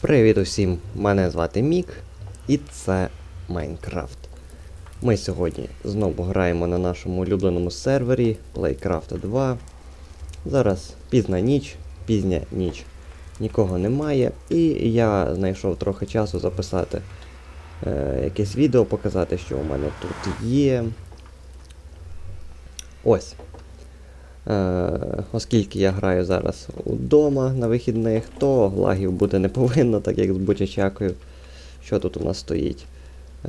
Привіт усім! Мене звати Мік, і це Майнкрафт. Ми сьогодні знову граємо на нашому улюбленому сервері Playcraft 2. Зараз пізна ніч, пізня ніч. Нікого немає, і я знайшов трохи часу записати е, якесь відео, показати, що у мене тут є. Ось. Е, оскільки я граю зараз вдома на вихідних, то лагів бути не повинно, так як з бучачакою. Що тут у нас стоїть?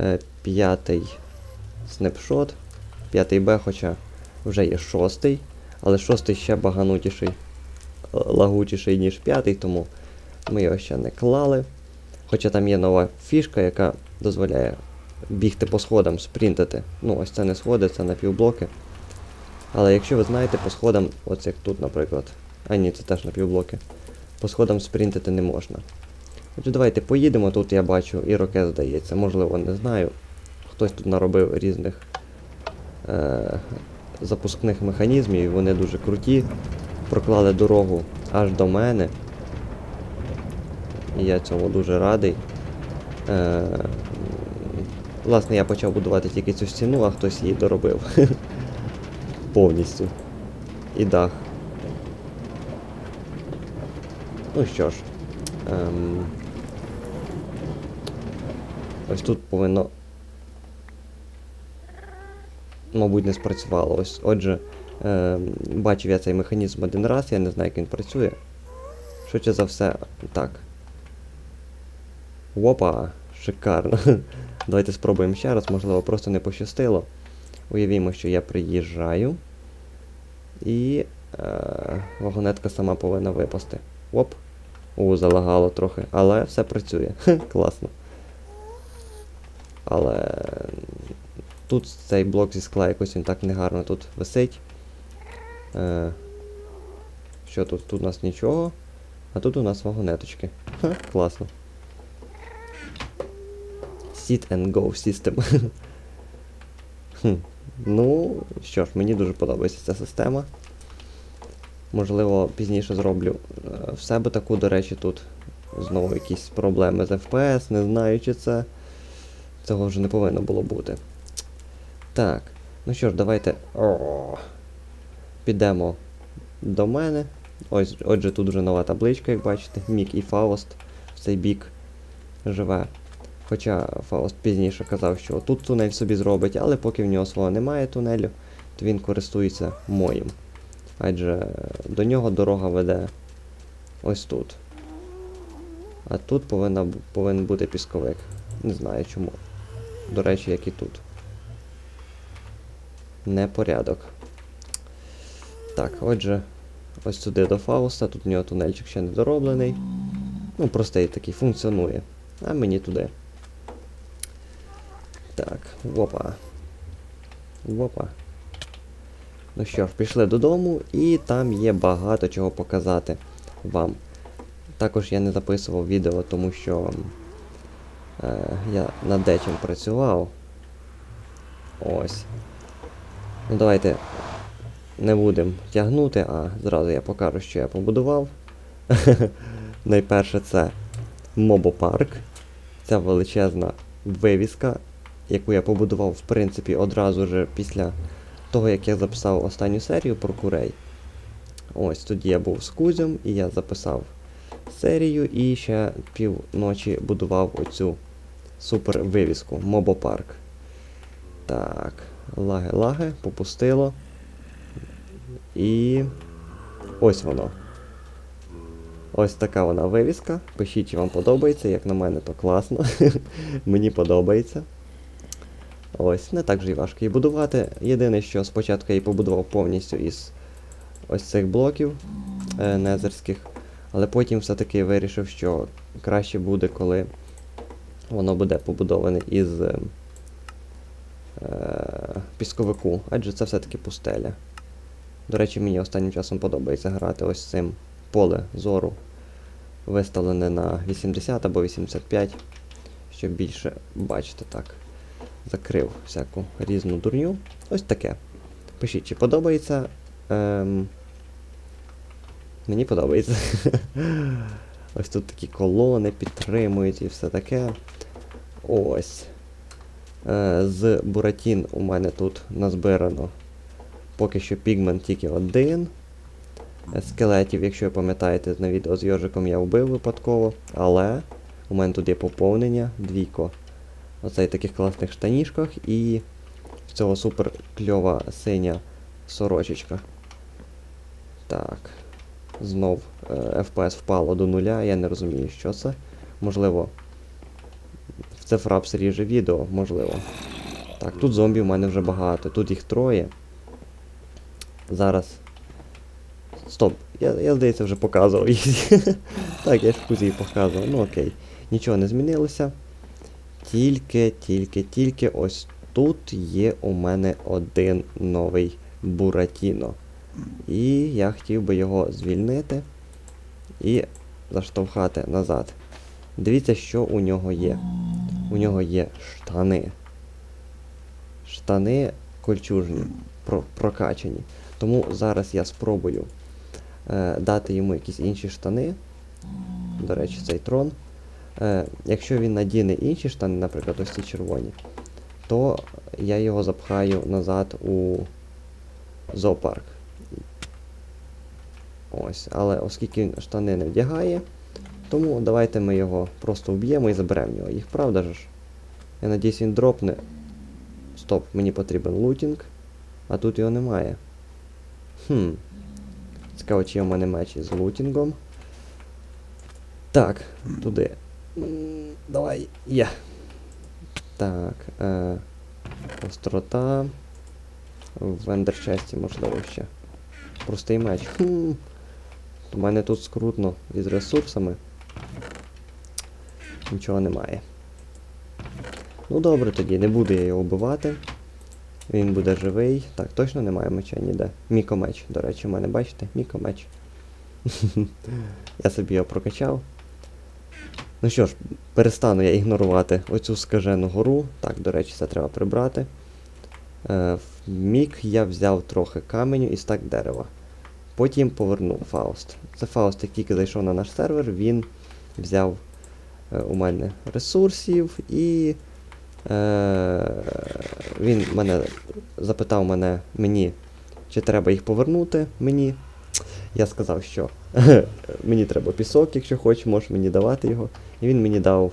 Е, п'ятий снапшот. П'ятий Б, хоча вже є шостий, але шостий ще баганутіший, е, лагучіший, ніж п'ятий, тому ми його ще не клали. Хоча там є нова фішка, яка дозволяє бігти по сходам, спринтити. Ну, ось це не сходи, це напівблоки. Але якщо ви знаєте, по сходам, ось як тут, наприклад. А ні, це теж напівблоки. По сходам спринтити не можна. Отже, давайте поїдемо, тут я бачу і роке здається, можливо, не знаю. Хтось тут наробив різних е- запускних механізмів, вони дуже круті. Проклали дорогу аж до мене. І я цьому дуже радий. Е- Власне, я почав будувати тільки цю стіну, а хтось її доробив. повністю. І дах. Ну що ж. Ем... Ось тут повинно. Мабуть, не спрацювало. Ось, Отже, ем... бачив я цей механізм один раз, я не знаю, як він працює. Швидше за все, так. Опа, шикарно. Давайте спробуємо ще раз, можливо, просто не пощастило. Уявімо, що я приїжджаю. І е, вагонетка сама повинна випасти. Оп. У, залагало трохи. Але все працює. Класно. Але тут цей блок зі скла якось він так негарно тут висить. Е, Що тут? Тут у нас нічого. А тут у нас вагонеточки. Ха, класно. Sit and go system. хм. Ну, що ж, мені дуже подобається ця система. Можливо, пізніше зроблю е, в себе таку, до речі, тут знову якісь проблеми з FPS, не знаю, чи це. Цього вже не повинно було бути. Так, ну що ж, давайте. О, підемо до мене. Ось, Отже, тут вже нова табличка, як бачите. Мік і Фауст в цей бік живе. Хоча Фауст пізніше казав, що тут тунель собі зробить, але поки в нього свого немає тунелю, то він користується моїм. Адже до нього дорога веде ось тут. А тут повинна, повинен бути пісковик. Не знаю чому. До речі, як і тут. Непорядок. Так, отже, ось сюди до Фауста, тут в нього тунельчик ще не дороблений. Ну, простий такий, функціонує. А мені туди. Так, опа. Опа. Ну що ж, пішли додому, і там є багато чого показати вам. Також я не записував відео, тому що е, я над дечим працював. Ось. Ну давайте не будемо тягнути, а зразу я покажу, що я побудував. Найперше це мобопарк. Ця величезна вивіска, яку я побудував, в принципі, одразу ж після того, як я записав останню серію про курей. Ось тоді я був з Кузем і я записав серію і ще півночі будував оцю супер вивіску Мобопарк. Так, лаги-лаги, попустило. І ось воно. Ось така вона вивіска. Пишіть, чи вам подобається, як на мене, то класно. Мені подобається. Ось, не так вже й важко її будувати. Єдине, що спочатку я її побудував повністю із ось цих блоків е, незерських, але потім все-таки вирішив, що краще буде, коли воно буде побудоване із е, пісковику, адже це все-таки пустеля. До речі, мені останнім часом подобається грати ось цим поле зору, виставлене на 80 або 85, щоб більше бачити так закрив всяку різну дурню. Ось таке. Пишіть, чи подобається. Ем... Мені подобається. Ось тут такі колони підтримують і все таке. Ось. Е, з Буратін у мене тут назбирано поки що пігмент тільки один. Е, Скелетів, якщо ви пам'ятаєте, на відео з йожиком я вбив випадково, але у мене тут є поповнення, двійко. Оцей таких класних штанішках і в цього супер кльова синя сорочечка. Так. Знов е, FPS впало до нуля, я не розумію, що це. Можливо. Це фрапс ріже відео, можливо. Так, тут зомбі в мене вже багато, тут їх троє. Зараз. Стоп, я, я здається, вже показував їх. так, я ж кузі показував. Ну окей. Нічого не змінилося. Тільки, тільки, тільки ось тут є у мене один новий Буратіно. І я хотів би його звільнити і заштовхати назад. Дивіться, що у нього є. У нього є штани. Штани кольчужні, про, прокачані. Тому зараз я спробую е, дати йому якісь інші штани. До речі, цей трон. Е, якщо він надіне інші штани, наприклад, ось ці червоні, то я його запхаю назад у зоопарк. Ось, але оскільки він штани не вдягає, тому давайте ми його просто вб'ємо і заберемо в нього. Їх правда ж? Я надіюсь, він дропне. Стоп, мені потрібен лутінг, а тут його немає. Хм. Цікаво, чи є в мене меч із лутінгом. Так, туди. Давай, є. Так. Е, острота. В ендерчесті, можливо, ще. Простий меч. Хм. У мене тут скрутно із ресурсами. Нічого немає. Ну добре тоді, не буду я його вбивати. Він буде живий. Так, точно немає меча ніде. Мікомеч, до речі, у мене, бачите? Мікомеч. я собі його прокачав. Ну що ж, перестану я ігнорувати оцю скажену гору. Так, до речі, це треба прибрати. Е, в мік я взяв трохи каменю і стак дерева. Потім повернув Фауст. Це Фауст, як тільки зайшов на наш сервер, він взяв е, у мене ресурсів і е, він мене запитав мене мені, чи треба їх повернути мені. Я сказав, що мені треба пісок, якщо хочеш, можеш мені давати його. І він мені дав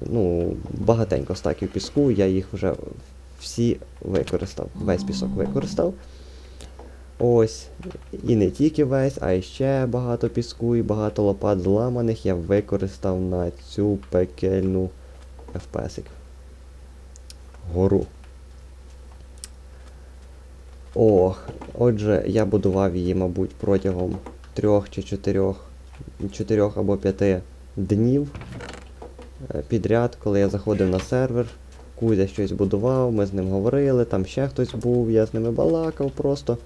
ну, багатенько стаків піску, я їх вже всі використав. Весь пісок використав. Ось. І не тільки весь, а ще багато піску і багато лопат зламаних я використав на цю пекельну FPS. Гору. Ох, отже, я будував її, мабуть, протягом трьох чи чотирьох, чотирьох або п'яти днів е, підряд, коли я заходив на сервер. Кузя щось будував, ми з ним говорили, там ще хтось був, я з ними балакав просто.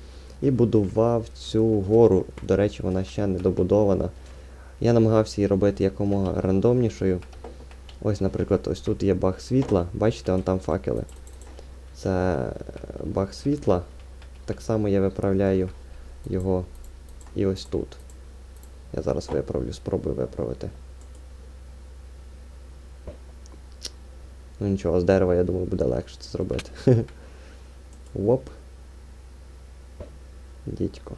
І будував цю гору. До речі, вона ще не добудована. Я намагався її робити якомога рандомнішою. Ось, наприклад, ось тут є баг світла. Бачите, вон там факели. Це баг світла. Так само я виправляю його і ось тут. Я зараз виправлю, спробую виправити. Ну нічого, з дерева, я думаю, буде легше це зробити. Воп. Дідько.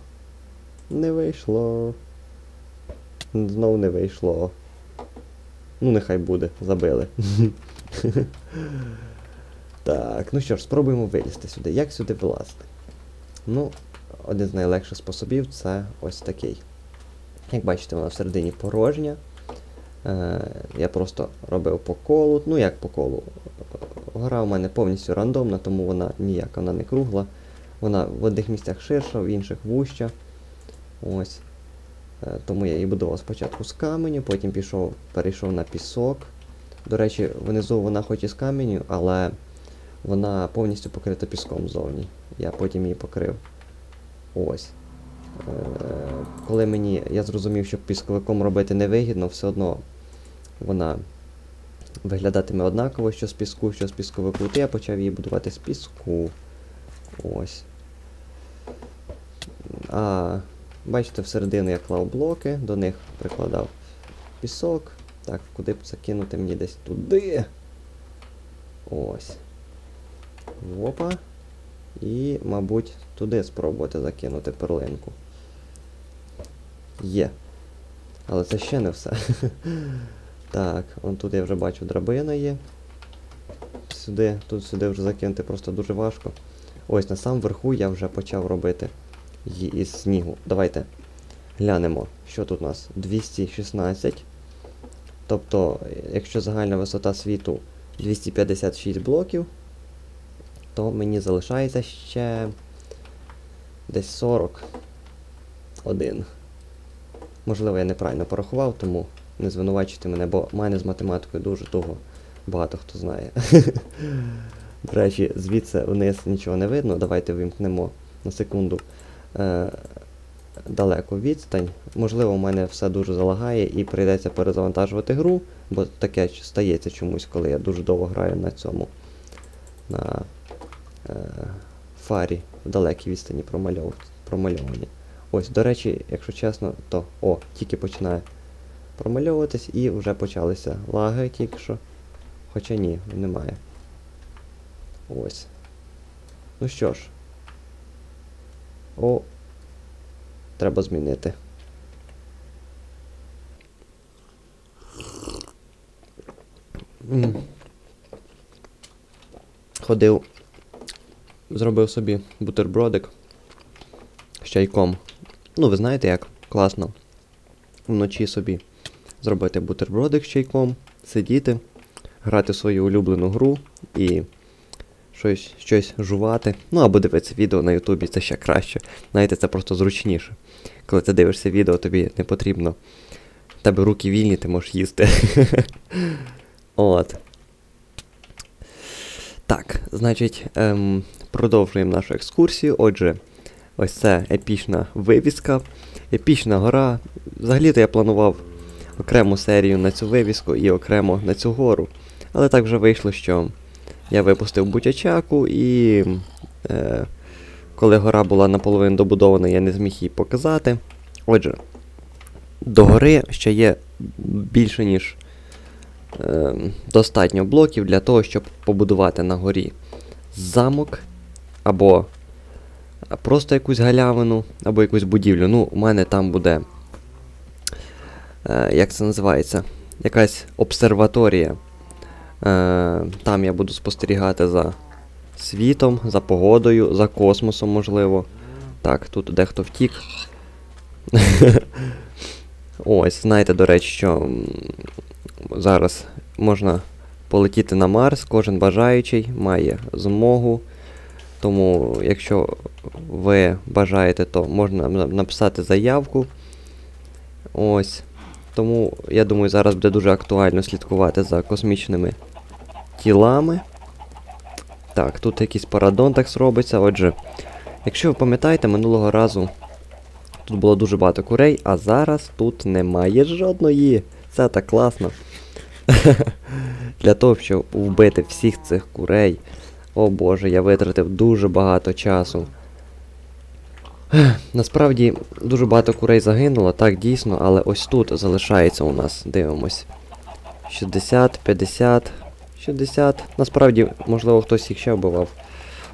Не вийшло. Знов не вийшло. Ну, нехай буде, забили. так, ну що ж, спробуємо вилізти сюди. Як сюди вилазити? Ну, один з найлегших способів це ось такий. Як бачите, вона всередині порожня. Е, Я просто робив по колу. Ну як по колу? Гра у мене повністю рандомна, тому вона ніяка вона не кругла. Вона в одних місцях ширша, в інших вуща. Ось. Е, Тому я її будував спочатку з каменю, потім пішов, перейшов на пісок. До речі, внизу вона хоч і з каменю, але вона повністю покрита піском ззовні. Я потім її покрив. Ось. Е, Коли мені я зрозумів, що пісковиком робити невигідно, все одно вона виглядатиме однаково, що з піску, що з пісковику, то я почав її будувати з піску. Ось. А, бачите, всередину я клав блоки, до них прикладав пісок. Так, куди б закинути мені десь туди. Ось. Опа. І, мабуть, туди спробувати закинути перлинку. Є. Але це ще не все. так, он тут я вже бачу драбина є. Сюди, тут сюди вже закинути просто дуже важко. Ось на сам верху я вже почав робити її із снігу. Давайте глянемо, що тут у нас 216. Тобто, якщо загальна висота світу 256 блоків, то мені залишається ще десь 41. Можливо, я неправильно порахував, тому не звинувачуйте мене, бо в мене з математикою дуже туго багато хто знає. До речі, звідси вниз нічого не видно. Давайте вимкнемо на секунду е, далеку відстань. Можливо, у мене все дуже залагає і прийдеться перезавантажувати гру, бо таке стається чомусь, коли я дуже довго граю на цьому на фарі в далекій відстані промальов... промальовані. Ось, до речі, якщо чесно, то о, тільки починає промальовуватись і вже почалися лаги тільки що. Хоча ні, немає. Ось. Ну що ж. О. Треба змінити. Ходив, зробив собі бутербродик з чайком. Ну, ви знаєте як? Класно. Вночі собі зробити бутербродик з чайком, сидіти, грати свою улюблену гру і щось щось жувати. Ну або дивитися відео на Ютубі, це ще краще. Знаєте, це просто зручніше. Коли ти дивишся відео, тобі не потрібно. В тебе руки вільні, ти можеш їсти. От. Так, значить, ем, продовжуємо нашу екскурсію. Отже, ось це епічна вивіска, епічна гора. Взагалі-то я планував окрему серію на цю вивіску і окремо на цю гору. Але так вже вийшло, що я випустив бутячаку і е, коли гора була наполовину добудована, я не зміг її показати. Отже, до гори ще є більше, ніж е, достатньо блоків для того, щоб побудувати на горі замок або просто якусь галявину, або якусь будівлю. Ну, у мене там буде, е, як це називається, якась обсерваторія. Е, Там я буду спостерігати за світом, за погодою, за космосом, можливо. Так, тут дехто втік. Ось, знаєте, до речі, що зараз можна полетіти на Марс, кожен бажаючий має змогу. Тому, якщо ви бажаєте, то можна написати заявку. Ось. Тому, я думаю, зараз буде дуже актуально слідкувати за космічними тілами. Так, тут якийсь парадонтекс робиться. Отже, якщо ви пам'ятаєте, минулого разу тут було дуже багато курей, а зараз тут немає жодної. Це так класно. Для того, щоб вбити всіх цих курей. О боже, я витратив дуже багато часу. Насправді дуже багато курей загинуло, так дійсно, але ось тут залишається у нас, дивимось. 60, 50, 60. Насправді, можливо, хтось їх ще вбивав.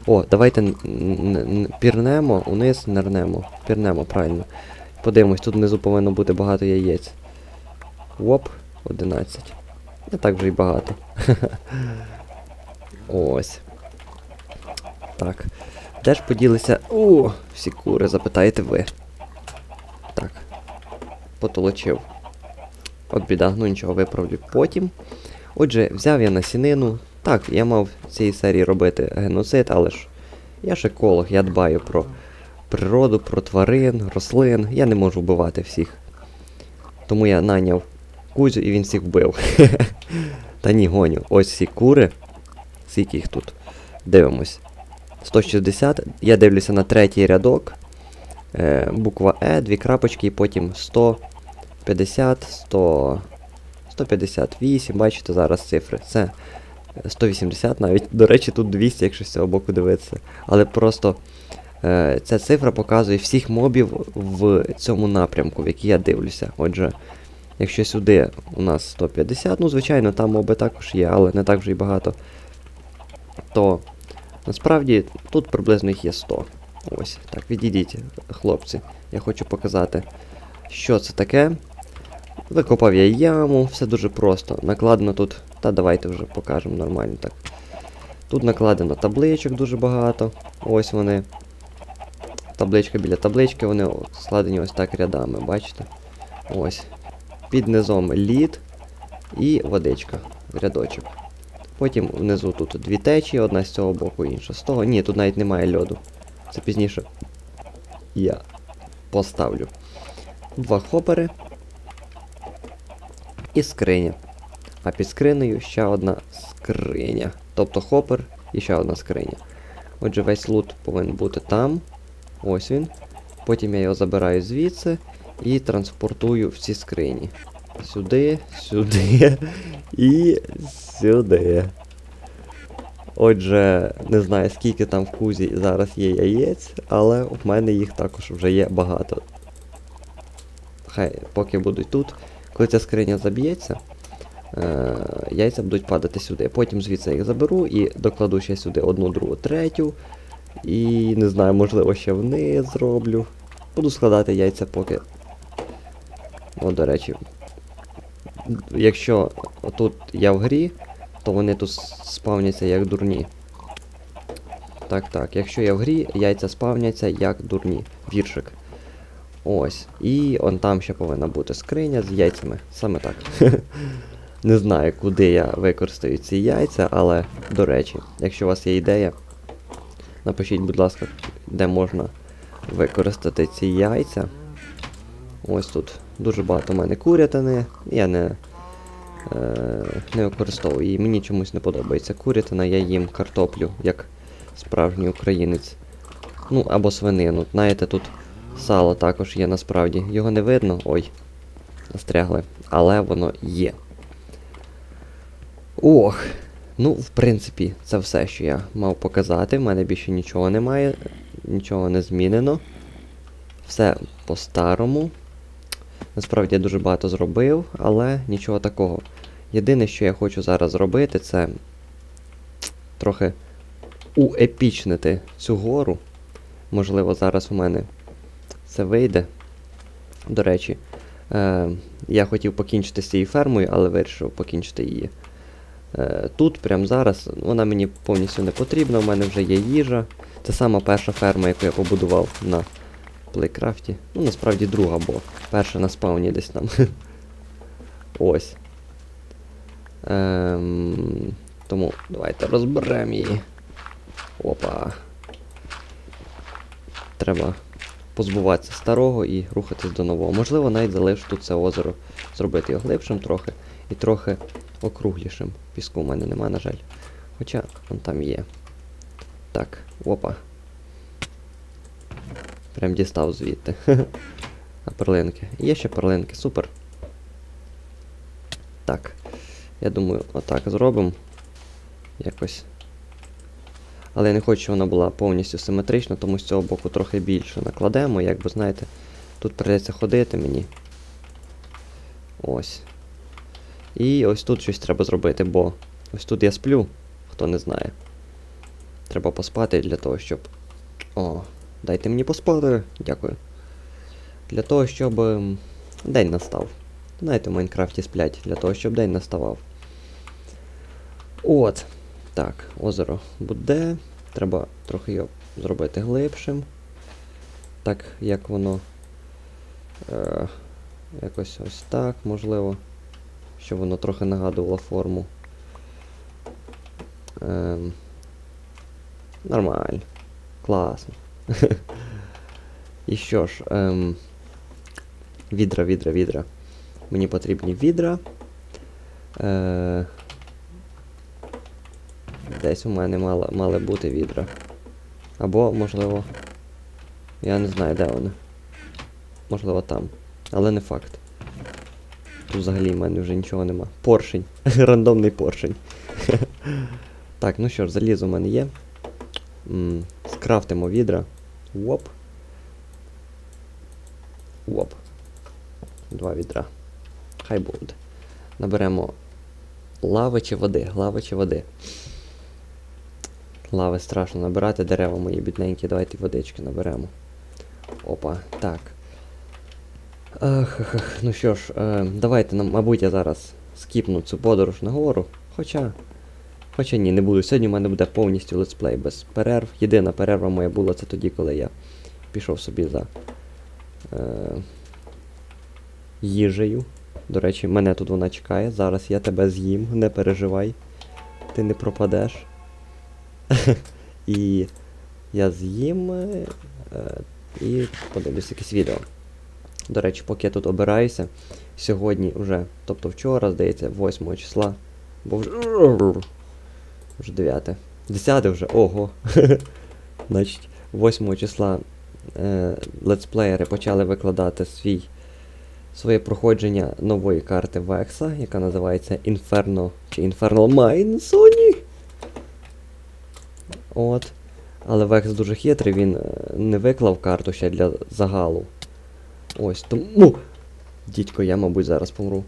О, давайте пірнемо, униз нернемо. Пірнемо, правильно. Подивимось, тут внизу повинно бути багато яєць. Оп, 11. Не так вже й багато. Ось. Так. Де ж поділися... О, всі кури, запитаєте ви. Так. Потолочив. От біда, ну нічого, виправлю потім. Отже, взяв я насінину. Так, я мав в цій серії робити геноцид, але ж я ж еколог, я дбаю про природу, про тварин, рослин. Я не можу вбивати всіх. Тому я наняв Кузю і він всіх вбив. Та ні, гоню. Ось всі кури. Скільки їх тут. Дивимось. 160. Я дивлюся на третій рядок. Е, Буква Е, дві крапочки, і потім 150, 100, 158. Бачите зараз цифри. Це 180 навіть. До речі, тут 200, якщо з цього боку дивитися. Але просто е, ця цифра показує всіх мобів в цьому напрямку, в який я дивлюся. Отже, Якщо сюди у нас 150, ну, звичайно, там моби також є, але не так вже й багато. То насправді тут приблизно їх є 100. Ось, так, відійдіть, хлопці. Я хочу показати, що це таке. Викопав я яму, все дуже просто. Накладено тут. Та давайте вже покажемо нормально так. Тут накладено табличок дуже багато. Ось вони. Табличка біля таблички, вони складені ось так рядами, бачите? Ось. Під низом лід і водичка. Рядочок. Потім внизу тут дві течії, одна з цього боку, інша з того. Ні, тут навіть немає льоду. Це пізніше я поставлю. Два хопери і скриня. А під скринею ще одна скриня. Тобто хопер і ще одна скриня. Отже, весь лут повинен бути там. Ось він. Потім я його забираю звідси і транспортую в ці скрині. Сюди, сюди і сюди. Отже, не знаю скільки там в кузі зараз є яєць, але в мене їх також вже є багато. Хай поки будуть тут. Коли ця скриня заб'ється, е, яйця будуть падати сюди. Потім звідси їх заберу і докладу ще сюди одну, другу, третю. І не знаю, можливо, ще вниз зроблю. Буду складати яйця поки. О, до речі. Якщо тут я в грі, то вони тут спавняться як дурні. Так, так, якщо я в грі, яйця спавняться як дурні. Віршик. Ось. І он там ще повинна бути скриня з яйцями. Саме так. Не знаю, куди я використаю ці яйця, але, до речі, якщо у вас є ідея, напишіть, будь ласка, де можна використати ці яйця. Ось тут дуже багато в мене курятини. Я не е, не використовую її. Мені чомусь не подобається курятина, я їм картоплю, як справжній українець. Ну, або свинину. Знаєте, тут сало також є насправді. Його не видно. Ой, застрягли. Але воно є. Ох. Ну, в принципі, це все, що я мав показати. В мене більше нічого немає, нічого не змінено. Все по-старому. Насправді я дуже багато зробив, але нічого такого. Єдине, що я хочу зараз зробити, це трохи уепічнити цю гору. Можливо, зараз у мене це вийде. До речі, е, я хотів покінчити з цією фермою, але вирішив покінчити її. Е, тут, прямо зараз, вона мені повністю не потрібна, у мене вже є їжа. Це сама перша ферма, яку я побудував на плейкрафті. Ну, насправді друга, бо перша на спауні десь там. Ось. Ем, Тому давайте розберемо її. Опа. Треба позбуватися старого і рухатись до нового. Можливо, навіть залишу тут це озеро, зробити його глибшим трохи і трохи округлішим. Піску в мене нема, на жаль. Хоча он там є. Так, опа. Прям дістав звідти. А перлинки. Є ще перлинки, супер. Так. Я думаю, отак зробимо. Якось. Але я не хочу, щоб вона була повністю симетрична, тому з цього боку трохи більше накладемо, як би знаєте, тут придеться ходити мені. Ось. І ось тут щось треба зробити, бо ось тут я сплю, хто не знає. Треба поспати для того, щоб. О, дайте мені поспати. Дякую. Для того, щоб ем, день настав. Знаєте, в Майнкрафті сплять, для того, щоб день наставав. От. Так, озеро буде. Треба трохи його зробити глибшим. Так, як воно. Е, Якось ось так, можливо. Щоб воно трохи нагадувало форму. Ем, Нормально. Класно. І що ж, ем, відра, відра, відра. Мені потрібні відра. Е, Десь у мене мало, мали бути відра. Або, можливо. Я не знаю, де вони. Можливо, там. Але не факт. Тут взагалі в мене вже нічого нема. Поршень. Рандомний поршень. так, ну що ж, залізо в мене є. М скрафтимо відра. Воп. Воп. Два відра. Хай буде. Наберемо лави чи води, лави чи води. Лави страшно набирати, дерева мої бідненькі, давайте водички наберемо. Опа, так. Ах, ах, ах. Ну що ж, е, давайте, мабуть, я зараз скіпну цю подорож нагору. Хоча. Хоча ні, не буду. Сьогодні в мене буде повністю летсплей без перерв. Єдина перерва моя була це тоді, коли я пішов собі за е, їжею. До речі, мене тут вона чекає. Зараз я тебе з'їм, не переживай. Ти не пропадеш. І я з'їм е, і подивлюсь якесь відео. До речі, поки я тут обираюся, сьогодні вже, тобто вчора, здається, 8 числа, бо вже. Вже 9. 10 вже, ого. Значить, 8 числа е, летсплеєри почали викладати свій, своє проходження нової карти Векса, яка називається Inferno чи Infernal Mine Sony. От. Але Векс дуже хитрий, він е, не виклав карту ще для загалу. Ось тому. Дідько, я, мабуть, зараз помру.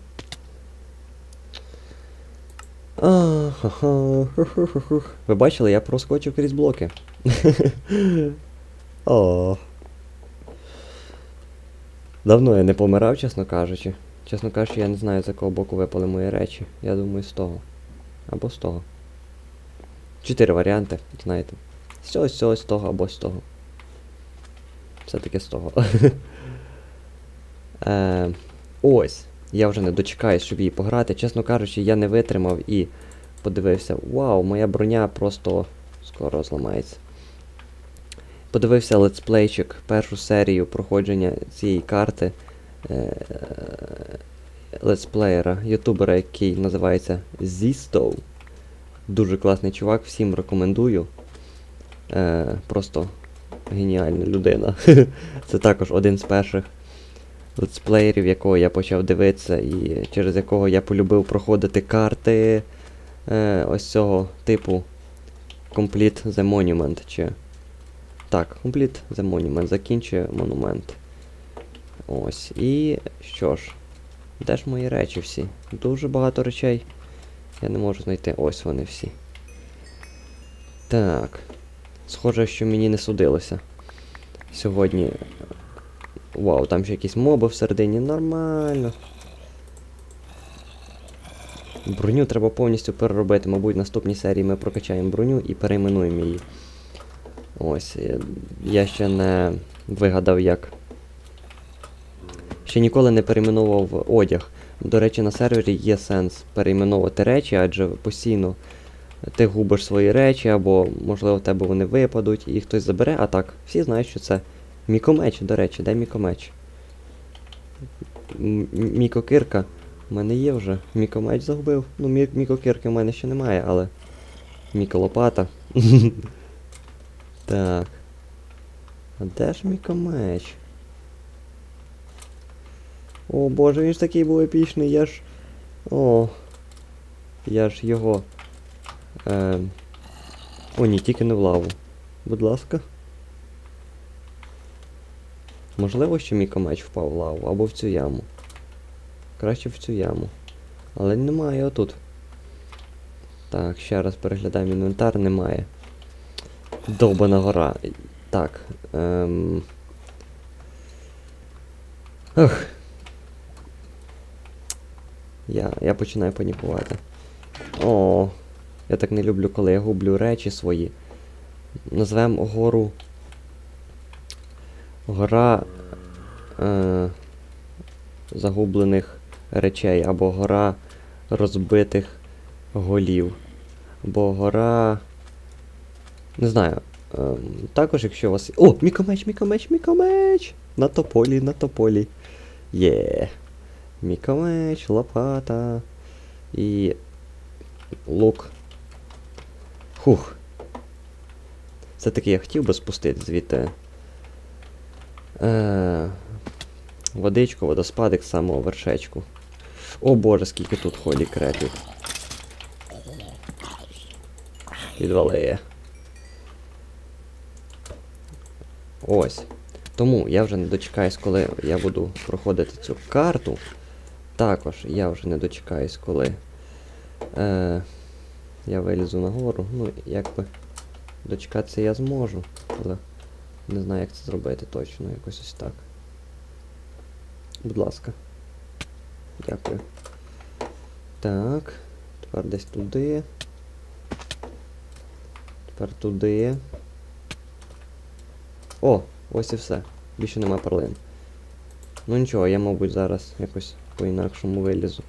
Ахаха. ху-ху-ху-хух. Ви бачили, я проскочив крізь блоки. О. Давно я не помирав, чесно кажучи. Чесно кажучи, я не знаю, з якого боку випали мої речі. Я думаю, з того. Або з того. Чотири варіанти, знаєте. З цього, з цього, з того, або з того. Все-таки з того. е, ось. Я вже не дочекаюсь, щоб її пограти. Чесно кажучи, я не витримав і подивився. Вау, моя броня просто скоро зламається. Подивився летсплейчик, першу серію проходження цієї карти е- летсплеєра, ютубера, який називається Zisto. Дуже класний чувак, всім рекомендую. Е- Просто геніальна людина. Це також один з перших летсплеєрів, якого я почав дивитися, і через якого я полюбив проходити карти е, ось цього типу Complete the Monument. Чи... Так, Complete the Monument, закінчує монумент. Ось. І що ж, де ж мої речі всі? Дуже багато речей. Я не можу знайти. Ось вони всі. Так. Схоже, що мені не судилося. Сьогодні Вау, там ще якісь моби всередині, нормально. Броню треба повністю переробити. Мабуть, в наступній серії ми прокачаємо броню і перейменуємо її. Ось. Я ще не вигадав як. Ще ніколи не перейменував одяг. До речі, на сервері є сенс перейменовувати речі, адже постійно ти губиш свої речі, або, можливо, в тебе вони випадуть, і хтось забере, а так, всі знають, що це. Мікомеч, до речі, де мікомеч? Мікокирка. У мене є вже. Мікомеч загубив. Ну, мі мікокирки в мене ще немає, але. Міколопата. так. А де ж мікомеч? О боже, він ж такий був епічний, я ж. О. Я ж його. Е... О, ні, тільки не в лаву. Будь ласка. Можливо, що мій комеч впав в лаву або в цю яму. Краще в цю яму. Але немає отут. Так, ще раз переглядаємо інвентар, немає. Довбана гора. Так. Ем... Ох. Я я починаю панікувати. О, я так не люблю, коли я гублю речі свої. Назвемо гору Гора е, загублених речей, або гора розбитих голів. Або гора. Не знаю. Е, також, якщо у вас. О! Мікомеч, мікомеч, мікомеч! На тополі, на тополі. Є. Мікомеч, лопата. І. Лук. Хух. Все-таки я хотів би спустити звідти. Е, Водичку, водоспадик самого вершечку. О боже, скільки тут холі крепів. Підвалиє. Ось. Тому я вже не дочекаюсь, коли я буду проходити цю карту. Також я вже не дочекаюсь, коли е, я вилізу нагору. Ну, якби дочекатися я зможу, але не знаю, як це зробити точно, якось ось так. Будь ласка. Дякую. Так. Тепер десь туди. Тепер туди. О, ось і все. Більше нема перлин. Ну нічого, я, мабуть, зараз якось по-інакшому вилізу.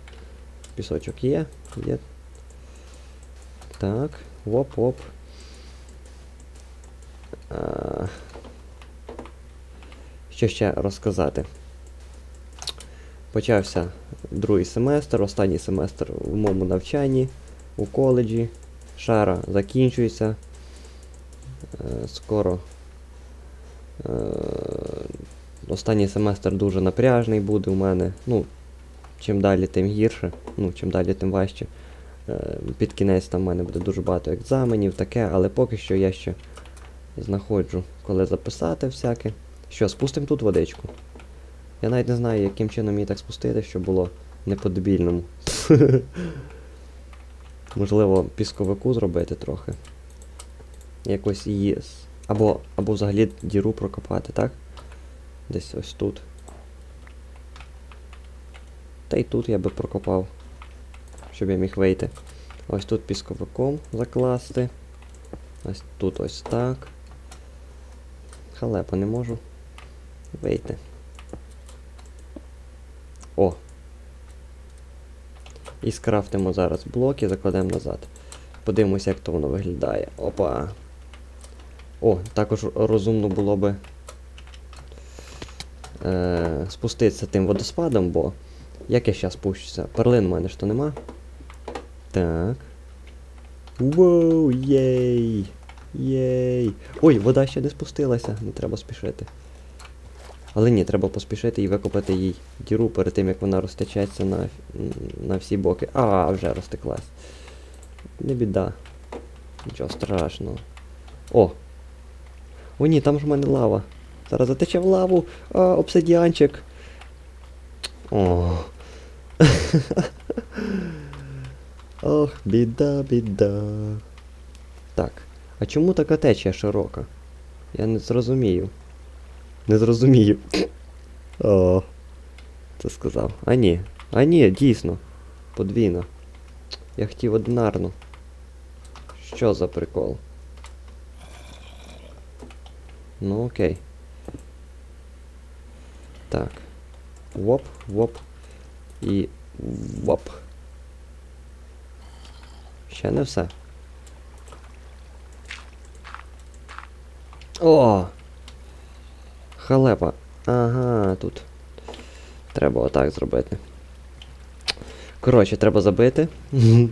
Пісочок є, є. Так, оп-оп. Що ще розказати? Почався другий семестр, останній семестр в моєму навчанні у коледжі. Шара закінчується. Е, скоро. Е, останній семестр дуже напряжний буде у мене. Ну, чим далі, тим гірше. Ну, чим далі, тим важче. Е, під кінець там в мене буде дуже багато екзаменів, таке, але поки що я ще знаходжу, коли записати всяке. Що, спустимо тут водичку? Я навіть не знаю, яким чином її так спустити, щоб було не по-дебільному. Можливо, пісковику зробити трохи. Якось її. Або або взагалі діру прокопати, так? Десь ось тут. Та й тут я би прокопав, щоб я міг вийти. Ось тут пісковиком закласти. Ось тут ось так. Халепа не можу вийти. О! І скрафтимо зараз блок і закладемо назад. Подивимося, як то воно виглядає. Опа! О, також розумно було би е, спуститися тим водоспадом, бо як я зараз спущуся? Перлин у мене ж то нема. Так. Воу, єй! Єй! Ой, вода ще не спустилася, не треба спішити. Але ні, треба поспішити і викопати їй діру перед тим, як вона розтечеться на на всі боки. А, вже розтеклась. Не біда. Нічого страшного. О! О, ні, там ж в мене лава. Зараз затече в лаву. А, обсидіанчик. О. Ох, біда, біда. Так. А чому така течія широка? Я не зрозумію. Не зрозумію. О. Це сказав. А ні. А ні, дійсно. Подвійно. Я хотів одинарну. Що за прикол? Ну окей. Так. Воп, воп. І воп. Ще не все. О! Халепа. Ага, тут. Треба отак зробити. Коротше, треба забити.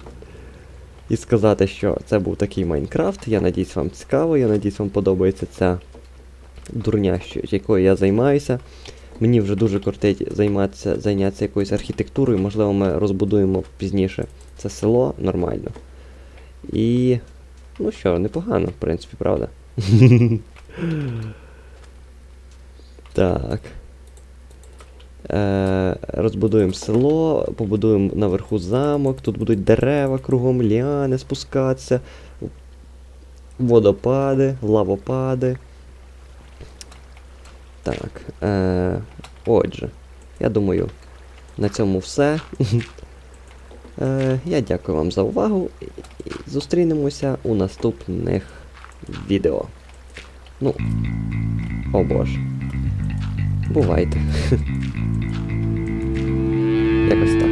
І сказати, що це був такий Майнкрафт. Я надіюсь, вам цікаво, я надіюсь, вам подобається ця дурня, якою я займаюся. Мені вже дуже кортить займатися, зайнятися якоюсь архітектурою, можливо, ми розбудуємо пізніше це село нормально. І. Ну що, непогано, в принципі, правда? Так. Е, Розбудуємо село, побудуємо наверху замок, тут будуть дерева кругом, ліани спускатися, водопади, лавопади. Так. Е, Отже, я думаю, на цьому все. е, Я дякую вам за увагу. Зустрінемося у наступних відео. Ну, о боже. Бувайте. Якось так.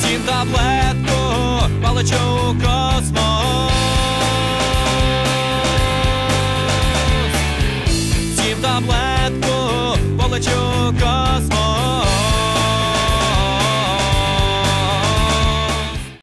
Сім таблетку паличу космос. Сім таблетку полечу космос.